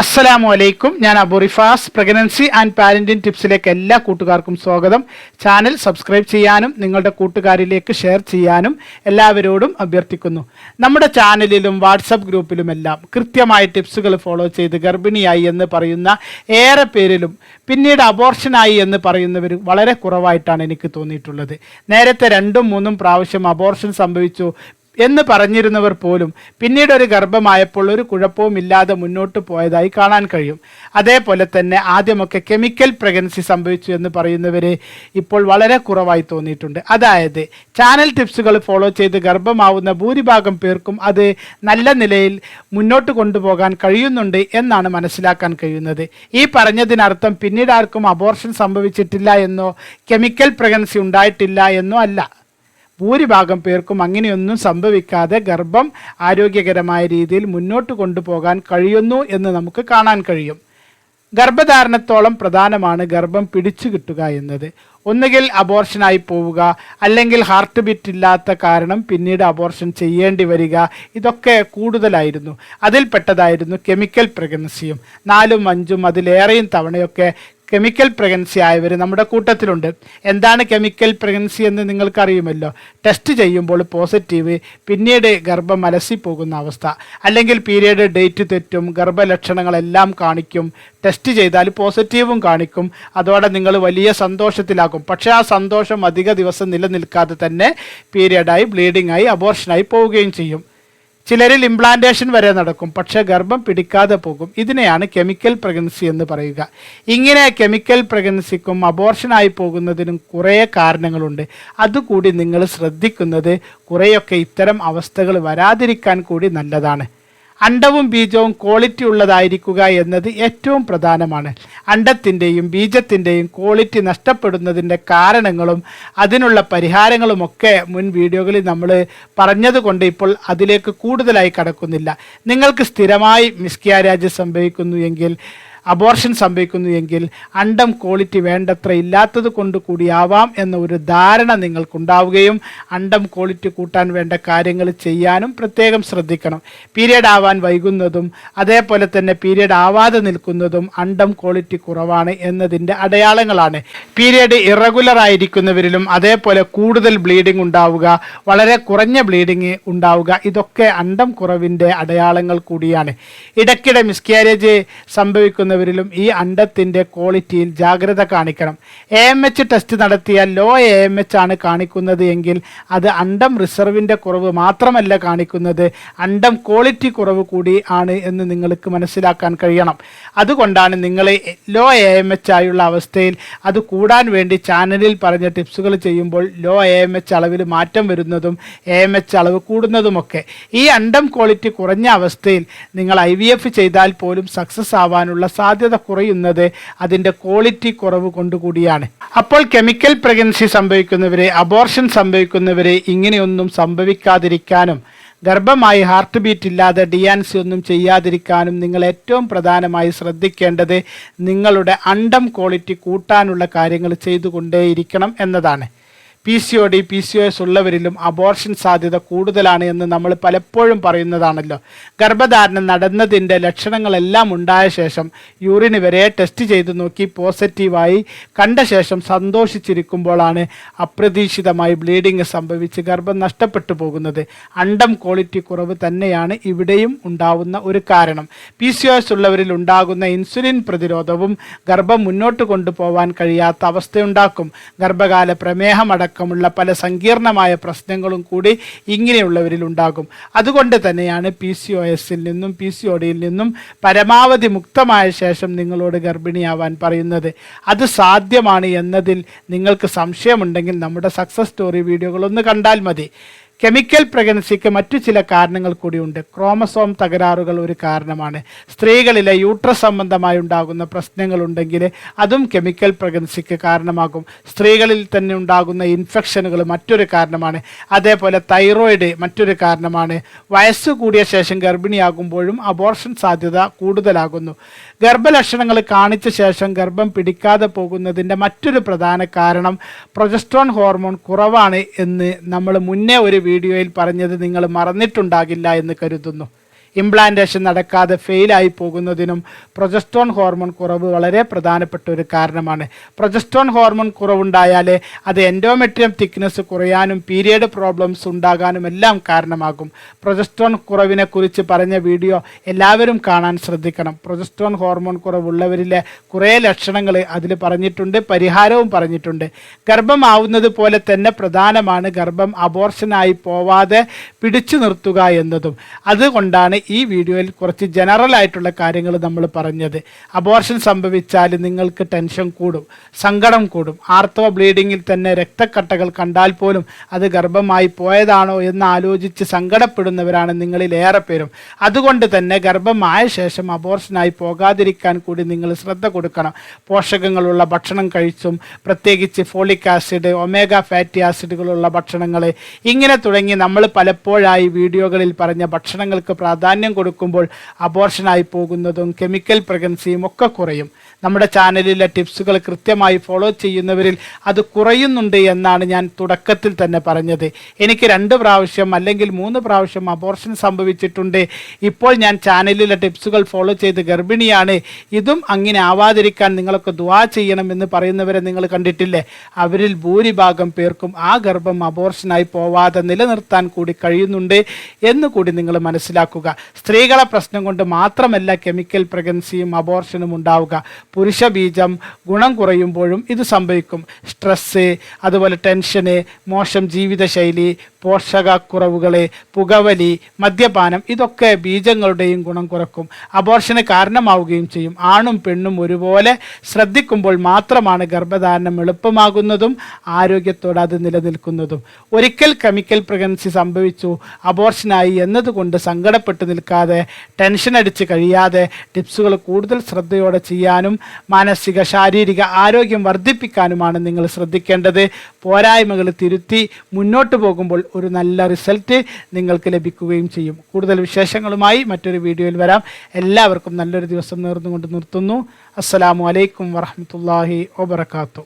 അസ്സലാമു അലൈക്കും ഞാൻ അബുറിഫാസ് പ്രഗ്നൻസി ആൻഡ് പാരന്റിംഗ് ടിപ്സിലേക്ക് എല്ലാ കൂട്ടുകാർക്കും സ്വാഗതം. ചാനൽ സബ്സ്ക്രൈബ് ചെയ്യാനും നിങ്ങളുടെ കൂട്ടുകാരിലേക്ക് ഷെയർ ചെയ്യാനും എല്ലാവരോടും അഭ്യർത്ഥിക്കുന്നു. നമ്മുടെ ചാനലിലും വാട്സപ്പ് ഗ്രൂപ്പിലുമെല്ലാം കൃത്യമായ ടിപ്സുകൾ ഫോളോ ചെയ്ത് ഗർഭിണിയായി എന്ന് പറയുന്ന ഏറെ പേരിലും പിന്നീട് അബോർഷനായി എന്ന് പറയുന്നവർ വളരെ കുറവായിട്ടാണ് എനിക്ക് തോന്നിയിട്ടുള്ളത്. നേരത്തെ രണ്ടും മൂന്നും പ്രാവശ്യം അബോർഷൻ സംഭവിച്ചു. എന്ന് പറഞ്ഞിരുന്നവർ പോലും പിന്നീട് ഒരു ഗർഭമായപ്പോൾ ഒരു കുഴപ്പവും ഇല്ലാതെ മുന്നോട്ട് പോയതായി കാണാൻ കഴിയും. അതേപോലെ തന്നെ ആദ്യമൊക്കെ കെമിക്കൽ പ്രഗ്നൻസി സംഭവിച്ചു എന്ന് പറയുന്നവരെ ഇപ്പോൾ വളരെ കുറവായി തോന്നിയിട്ടുണ്ട്. അതായത് ചാനൽ ടിപ്സുകൾ ഫോളോ ചെയ്ത് ഗർഭമാവുന്ന ഭൂരിഭാഗം പേർക്കും അത് നല്ല നിലയിൽ മുന്നോട്ട് കൊണ്ടുപോകാൻ കഴിയുന്നുണ്ട് എന്നാണ് മനസ്സിലാക്കാൻ കഴിയുന്നത്. ഈ പറഞ്ഞതിനർത്ഥം പിന്നീട് ആർക്കും അബോർഷൻ സംഭവിച്ചിട്ടില്ല എന്നോ കെമിക്കൽ പ്രഗ്നൻസി ഉണ്ടായിട്ടില്ല എന്നോ അല്ല. ഭൂരിഭാഗം പേർക്കും അങ്ങനെയൊന്നും സംഭവിക്കാതെ ഗർഭം ആരോഗ്യകരമായ രീതിയിൽ മുന്നോട്ട് കൊണ്ടുപോകാൻ കഴിയുന്നു എന്ന് നമുക്ക് കാണാൻ കഴിയും. ഗർഭധാരണത്തോളം പ്രധാനമാണ് ഗർഭം പിടിച്ചു കിട്ടുക എന്നത്. ഒന്നുകിൽ അബോർഷനായി പോവുക അല്ലെങ്കിൽ ഹാർട്ട് ബീറ്റ് ഇല്ലാത്ത കാരണം പിന്നീട് അബോർഷൻ ചെയ്യേണ്ടി വരിക ഇതൊക്കെ കൂടുതലായിരുന്നു. അതിൽപ്പെട്ടതായിരുന്നു കെമിക്കൽ പ്രഗ്നൻസിയും നാലും അഞ്ചും അതിലേറെയും തവണയൊക്കെ കെമിക്കൽ പ്രഗ്നൻസി ആയവർ നമ്മുടെ കൂട്ടത്തിലുണ്ട്. എന്താണ് കെമിക്കൽ പ്രഗ്നൻസി എന്ന് നിങ്ങൾക്കറിയുമല്ലോ? ടെസ്റ്റ് ചെയ്യുമ്പോൾ പോസിറ്റീവ് പിന്നീട് ഗർഭം അലസിപ്പോകുന്ന അവസ്ഥ. അല്ലെങ്കിൽ പീരീഡ് ഡേറ്റ് തെറ്റും ഗർഭലക്ഷണങ്ങളെല്ലാം കാണിക്കും. ടെസ്റ്റ് ചെയ്താൽ പോസിറ്റീവും കാണിക്കും. അതോടെ നിങ്ങൾ വലിയ സന്തോഷത്തിലാകും. പക്ഷേ ആ സന്തോഷം അധിക ദിവസം നിലനിൽക്കാതെ തന്നെ പീരീഡായി ബ്ലീഡിംഗ് ആയി അബോർഷനായി പോവുകയും ചെയ്യും. ചിലരിൽ ഇംപ്ലാന്റേഷൻ വരെ നടക്കും. പക്ഷേ ഗർഭം പിടിക്കാതെ പോകും. ഇതിനെയാണ് കെമിക്കൽ പ്രഗ്നൻസി എന്ന് പറയുക. ഇങ്ങനെ കെമിക്കൽ പ്രഗ്നൻസിക്കും അബോർഷനായി പോകുന്നതിനും കുറേ കാരണങ്ങളുണ്ട്. അതുകൂടി നിങ്ങൾ ശ്രദ്ധിക്കുന്നത് കുറേയൊക്കെ ഇത്തരം അവസ്ഥകൾ വരാതിരിക്കാൻ കൂടി നല്ലതാണ്. അണ്ടവും ബീജവും ക്വാളിറ്റി ഉള്ളതായിരിക്കുക എന്നത് ഏറ്റവും പ്രധാനമാണ്. അണ്ടത്തിന്റെയും ബീജത്തിന്റെയും ക്വാളിറ്റി നഷ്ടപ്പെടുന്നതിന്റെ കാരണങ്ങളും അതിനുള്ള പരിഹാരങ്ങളുമൊക്കെ മുൻ വീഡിയോകളിൽ നമ്മൾ പറഞ്ഞതുകൊണ്ട് ഇപ്പോൾ അതിലേക്ക് കൂടുതലായി കടക്കുന്നില്ല. നിങ്ങൾക്ക് സ്ഥിരമായി മിസ്ക്യാരാജ് സംഭവിക്കുന്നു എങ്കിൽ അബോർഷൻ സംഭവിക്കുന്നു എങ്കിൽ അണ്ടം ക്വാളിറ്റി വേണ്ടത്ര ഇല്ലാത്തത് കൊണ്ട് കൂടിയാവാം എന്ന ഒരു ധാരണ നിങ്ങൾക്കുണ്ടാവുകയും അണ്ടം ക്വാളിറ്റി കൂട്ടാൻ വേണ്ട കാര്യങ്ങൾ ചെയ്യാനും പ്രത്യേകം ശ്രദ്ധിക്കണം. പീരീഡ് ആവാൻ വൈകുന്നതും അതേപോലെ തന്നെ പീരീഡ് ആവാതെ നിൽക്കുന്നതും അണ്ടം ക്വാളിറ്റി കുറവാണ് എന്നതിന്റെ അടയാളങ്ങളാണ്. പീരീഡ് ഇറഗുലർ ആയിരിക്കുന്നവരിലും അതേപോലെ കൂടുതൽ ബ്ലീഡിംഗ് ഉണ്ടാവുക വളരെ കുറഞ്ഞ ബ്ലീഡിംഗ് ഉണ്ടാവുക ഇതൊക്കെ അണ്ടം കുറവിന്റെ അടയാളങ്ങൾ കൂടിയാണ്. ഇടയ്ക്കിടെ മിസ്കാരേജ് സംഭവിക്കുന്നവരിലും ഈ അണ്ടത്തിന്റെ ക്വാളിറ്റിയിൽ ജാഗ്രത കാണിക്കണം. എ എം എച്ച് ടെസ്റ്റ് നടത്തിയ ലോ എ എം എച്ച് ആണ് കാണിക്കുന്നത് എങ്കിൽ അത് അണ്ടം റിസർവിന്റെ കുറവ് മാത്രമല്ല കാണിക്കുന്നത്. അണ്ടം ക്വാളിറ്റി കുറവ് കൂടി ആണ് എന്ന് നിങ്ങൾക്ക് മനസ്സിലാക്കാൻ കഴിയണം. അതുകൊണ്ടാണ് നിങ്ങൾ ലോ എ എം എച്ച് ആയുള്ള അവസ്ഥയിൽ അത് കൂടാൻ വേണ്ടി ചാനലിൽ പറഞ്ഞ ടിപ്സുകൾ ചെയ്യുമ്പോൾ ലോ എ എം എച്ച് അളവിൽ മാറ്റം വരുന്നതും എ എം എച്ച് അളവ് കൂടുന്നതുമൊക്കെ. ഈ അണ്ടം ക്വാളിറ്റി കുറഞ്ഞ അവസ്ഥയിൽ നിങ്ങൾ ഐ വി എഫ് ചെയ്താൽ പോലും സക്സസ് ആവാനുള്ള സാധ്യത കുറയുന്നത് അതിന്റെ ക്വാളിറ്റി കുറവ് കൊണ്ടുകൂടിയാണ്. അപ്പോൾ കെമിക്കൽ പ്രഗ്നൻസി സംഭവിക്കുന്നവരെ അബോർഷൻ സംഭവിക്കുന്നവരെ ഇങ്ങനെയൊന്നും സംഭവിക്കാതിരിക്കാനും ഗർഭമായി ഹാർട്ട് ബീറ്റ് ഇല്ലാതെ ഡിയാൻസി ഒന്നും ചെയ്യാതിരിക്കാനും നിങ്ങൾ ഏറ്റവും പ്രധാനമായി ശ്രദ്ധിക്കേണ്ടത് നിങ്ങളുടെ അണ്ടം ക്വാളിറ്റി കൂട്ടാനുള്ള കാര്യങ്ങൾ ചെയ്തുകൊണ്ടേയിരിക്കണം എന്നതാണ്. P C O D P C O S ഉള്ളവരിലും abortion സാധ്യത കൂടുതലാണ് എന്ന് നമ്മൾ പലപ്പോഴും പറയുന്നതാണല്ലോ. ഗർഭധാരണം നടന്നതിന്റെ ലക്ഷണങ്ങളെല്ലാം ഉണ്ടായ ശേഷം യൂറിന് വരെ ടെസ്റ്റ് ചെയ്ത് നോക്കി പോസിറ്റീവായി കണ്ട ശേഷം സന്തോഷിച്ചിരിക്കുമ്പോഴാണ് അപ്രതീക്ഷിതമായി ബ്ലീഡിങ് സംഭവിച്ച് ഗർഭം നഷ്ടപ്പെട്ടു പോകുന്നത്. അണ്ടം ക്വാളിറ്റി കുറവ് തന്നെയാണ് ഇവിടെയും ഉണ്ടാവുന്ന ഒരു കാരണം. പി സി ഒ എസ് ഉള്ളവരിൽ ഉണ്ടാകുന്ന ഇൻസുലിൻ പ്രതിരോധവും ഗർഭം മുന്നോട്ട് കൊണ്ടുപോകാൻ കഴിയാത്ത അവസ്ഥയുണ്ടാക്കും. ഗർഭകാല പ്രമേഹമടക്കമുള്ള പല സങ്കീർണമായ പ്രശ്നങ്ങളും കൂടി ഇങ്ങനെയുള്ളവരിൽ ഉണ്ടാകും. അതുകൊണ്ട് തന്നെയാണ് പി സി ഒ എസിൽ നിന്നും പി സി ഒ ഡിയിൽ നിന്നും പരമാവധി മുക്തമായ ശേഷം നിങ്ങളോട് ഗർഭിണിയാവാൻ പറയുന്നത്. അത് സാധ്യമാണ് എന്നതിൽ നിങ്ങൾക്ക് സംശയമുണ്ടെങ്കിൽ നമ്മുടെ സക്സസ് സ്റ്റോറി വീഡിയോകളൊന്ന് കണ്ടാൽ മതി. കെമിക്കൽ പ്രഗ്നൻസിക്ക് മറ്റു ചില കാരണങ്ങൾ കൂടിയുണ്ട് ക്രോമസോം തകരാറുകൾ ഒരു കാരണമാണ്. സ്ത്രീകളിലെ യൂട്രസ് സംബന്ധമായി ഉണ്ടാകുന്ന പ്രശ്നങ്ങളുണ്ടെങ്കിൽ അതും കെമിക്കൽ പ്രഗ്നൻസിക്ക് കാരണമാകും. സ്ത്രീകളിൽ തന്നെ ഉണ്ടാകുന്ന ഇൻഫെക്ഷനുകൾ മറ്റൊരു കാരണമാണ്. അതേപോലെ തൈറോയിഡ് മറ്റൊരു കാരണമാണ്. വയസ്സ് കൂടിയ ശേഷം ഗർഭിണിയാകുമ്പോഴും അബോർഷൻ സാധ്യത കൂടുതലാകുന്നു. ഗർഭലക്ഷണങ്ങൾ കാണിച്ച ശേഷം ഗർഭം പിടിക്കാതെ പോകുന്നതിന്റെ മറ്റൊരു പ്രധാന കാരണം പ്രൊജസ്ട്രോൺ ഹോർമോൺ കുറവാണ് എന്ന് നമ്മൾ മുന്നേ ഒരു വീഡിയോയിൽ പറഞ്ഞത് നിങ്ങൾ മറന്നിട്ടുണ്ടാകില്ല എന്ന് കരുതുന്നു. ഇംപ്ലാന്റേഷൻ നടക്കാതെ ഫെയിലായി പോകുന്നതിനും പ്രൊജസ്ട്രോൺ ഹോർമോൺ കുറവ് വളരെ പ്രധാനപ്പെട്ട ഒരു കാരണമാണ്. പ്രൊജസ്ട്രോൺ ഹോർമോൺ കുറവുണ്ടായാൽ അത് എൻഡോമെട്രിയം തിക്നെസ് കുറയാനും പീരിയഡ് പ്രോബ്ലംസ് ഉണ്ടാകാനും എല്ലാം കാരണമാകും. പ്രൊജസ്ട്രോൺ കുറവിനെ കുറിച്ച് പറഞ്ഞ വീഡിയോ എല്ലാവരും കാണാൻ ശ്രദ്ധിക്കണം. പ്രൊജസ്ട്രോൺ ഹോർമോൺ കുറവുള്ളവരിലെ കുറേ ലക്ഷണങ്ങൾ അതിൽ പറഞ്ഞിട്ടുണ്ട് പരിഹാരവും പറഞ്ഞിട്ടുണ്ട്. ഗർഭമാവുന്നത് പോലെ തന്നെ പ്രധാനമാണ് ഗർഭം അബോർഷനായി പോവാതെ പിടിച്ചു നിർത്തുക എന്നതും. അതുകൊണ്ടാണ് ഈ വീഡിയോയിൽ കുറച്ച് ജനറൽ ആയിട്ടുള്ള കാര്യങ്ങൾ നമ്മൾ പറഞ്ഞത്. അബോർഷൻ സംഭവിച്ചാൽ നിങ്ങൾക്ക് ടെൻഷൻ കൂടും സങ്കടം കൂടും. ആർത്തവ ബ്ലീഡിങ്ങിൽ തന്നെ രക്തക്കട്ടകൾ കണ്ടാൽ പോലും അത് ഗർഭമായി പോയതാണോ എന്ന് ആലോചിച്ച് സങ്കടപ്പെടുന്നവരാണ് നിങ്ങളിൽ ഏറെ പേരും. അതുകൊണ്ട് തന്നെ ഗർഭമായ ശേഷം അബോർഷനായി പോകാതിരിക്കാൻ കൂടി നിങ്ങൾ ശ്രദ്ധ കൊടുക്കണം. പോഷകങ്ങളുള്ള ഭക്ഷണം കഴിച്ചും പ്രത്യേകിച്ച് ഫോളിക് ആസിഡ് ഒമേഗ ഫാറ്റി ആസിഡുകളുള്ള ഭക്ഷണങ്ങൾ ഇങ്ങനെ തുടങ്ങി നമ്മൾ പലപ്പോഴായി വീഡിയോകളിൽ പറഞ്ഞ ഭക്ഷണങ്ങൾക്ക് പ്രാധാന്യം കൊടുക്കുമ്പോൾ അബോർഷനായി പോകുന്നതും കെമിക്കൽ പ്രഗ്നൻസിയും ഒക്കെ കുറയും. നമ്മുടെ ചാനലിലെ ടിപ്സുകൾ കൃത്യമായി ഫോളോ ചെയ്യുന്നവരിൽ അത് കുറയുന്നുണ്ട് എന്നാണ് ഞാൻ തുടക്കത്തിൽ തന്നെ പറഞ്ഞത്. എനിക്ക് രണ്ട് പ്രാവശ്യം അല്ലെങ്കിൽ മൂന്ന് പ്രാവശ്യം അബോർഷൻ സംഭവിച്ചിട്ടുണ്ട്. ഇപ്പോൾ ഞാൻ ചാനലിലെ ടിപ്സുകൾ ഫോളോ ചെയ്ത് ഗർഭിണിയാണ്. ഇതും അങ്ങനെ ആവാതിരിക്കാൻ നിങ്ങളൊക്കെ ദുവാ ചെയ്യണമെന്ന് പറയുന്നവരെ നിങ്ങൾ കണ്ടിട്ടില്ലേ? അവരിൽ ഭൂരിഭാഗം പേർക്കും ആ ഗർഭം അബോർഷനായി പോവാതെ നിലനിർത്താൻ കൂടി കഴിയുന്നുണ്ട് എന്ന് കൂടി നിങ്ങൾ മനസ്സിലാക്കുക. സ്ത്രീകളെ പ്രശ്നം കൊണ്ട് മാത്രമല്ല കെമിക്കൽ പ്രഗ്നൻസിയും അബോർഷനും ഉണ്ടാവുക. പുരുഷ ബീജം ഗുണം കുറയുമ്പോഴും ഇത് സംഭവിക്കും. സ്ട്രെസ്സ് അതുപോലെ ടെൻഷന് മോശം ജീവിതശൈലി പോഷകക്കുറവുകൾ പുകവലി മദ്യപാനം ഇതൊക്കെ ബീജങ്ങളുടെയും ഗുണം കുറക്കും. അബോർഷന് കാരണമാവുകയും ചെയ്യും. ആണും പെണ്ണും ഒരുപോലെ ശ്രദ്ധിക്കുമ്പോൾ മാത്രമാണ് ഗർഭധാരണം എളുപ്പമാകുന്നതും ആരോഗ്യത്തോടെ അത് നിലനിൽക്കുന്നതും. ഒരിക്കൽ കെമിക്കൽ പ്രഗ്നൻസി സംഭവിച്ചു അബോർഷനായി എന്നതുകൊണ്ട് സങ്കടപ്പെട്ട് നിൽക്കാതെ ടെൻഷൻ അടിച്ച് കഴിയാതെ ടിപ്സുകൾ കൂടുതൽ ശ്രദ്ധയോടെ ചെയ്യാനും മാനസിക ശാരീരിക ആരോഗ്യം വർദ്ധിപ്പിക്കാനുമാണ് നിങ്ങൾ ശ്രദ്ധിക്കേണ്ടത്. പോരായ്മകൾ തിരുത്തി മുന്നോട്ട് പോകുമ്പോൾ ഒരു നല്ല റിസൾട്ട് നിങ്ങൾക്ക് ലഭിക്കുകയും ചെയ്യും. കൂടുതൽ വിശേഷങ്ങളുമായി മറ്റൊരു വീഡിയോയിൽ വരാം. എല്ലാവർക്കും നല്ലൊരു ദിവസം നേർന്നുകൊണ്ട് നിർത്തുന്നു. അസ്സലാമു അലൈക്കും വറഹമത്തല്ലാഹി വബർക്കാത്തു